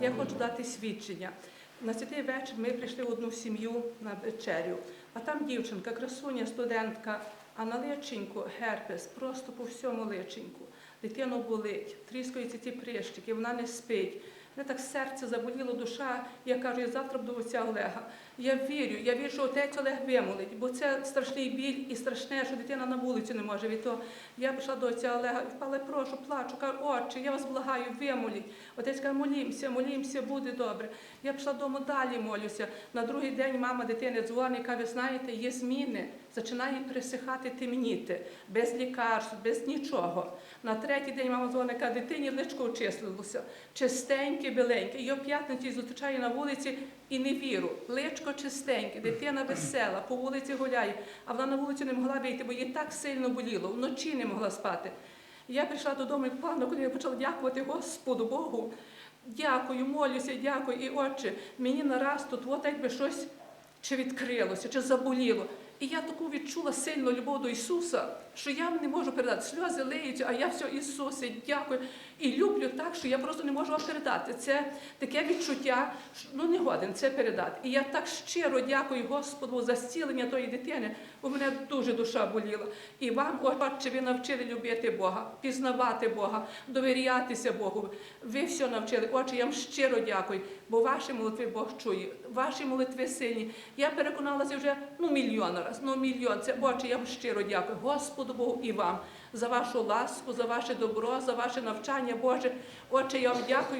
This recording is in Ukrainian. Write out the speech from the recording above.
Я хочу дати свідчення. На святий вечір ми прийшли в одну сім'ю на вечерю, а там дівчинка, красуня, студентка, а на личеньку герпес, просто по всьому личеньку. Дитину болить, тріскаються ці прищики, вона не спить. Мене так серце заболіло, душа. Я кажу, я завтра буду отця Олега. Я вірю, я вірю, що отець Олег вимолить, бо це страшний біль і страшне, що дитина на вулицю не може від того. Я пішла до отця Олега і впала, прошу, плачу, кажу, отче, я вас благаю, вимоліть. Отець каже, молімся, молімся, буде добре. Я пішла дому далі молюся. На другий день мама дитини дзвонить, каже, знаєте, є зміни, починає пересихати, темніти, без лікарств, без нічого. На третій день мама дзвонить, каже, дитині личко очислилося, чистеньке, біленьке. І його п'ятниці зустрічає на вулиці і не віру. Личко чистеньке, дитина весела, по вулиці гуляє, а вона на вулицю не могла вийти, бо їй так сильно боліло, вночі не могла спати. Я прийшла додому і плавно, коли я почала дякувати Господу Богу. Дякую, молюся, дякую. І отче, мені нараз тут от якби щось чи відкрилося, чи заболіло. І я таку відчула сильну любов до Ісуса, що я не можу передати. Сльози лиються, а я все, Ісусе, дякую. І люблю так, що я просто не можу вам передати. Це таке відчуття, ну не годен це передати. І я так щиро дякую Господу за зцілення тої дитини, бо мене дуже душа боліла. І вам, отче, ви навчили любити Бога, пізнавати Бога, довірятися Богу. Ви все навчили. Отче, я вам щиро дякую, бо ваші молитви Бог чує, ваші молитви сильні. Я переконалася вже ну мільйон раз, ну мільйон. Це Отче, я вам щиро дякую Господу Богу і вам за вашу ласку, за ваше добро, за ваше навчання, Боже. Отче, я вам дякую.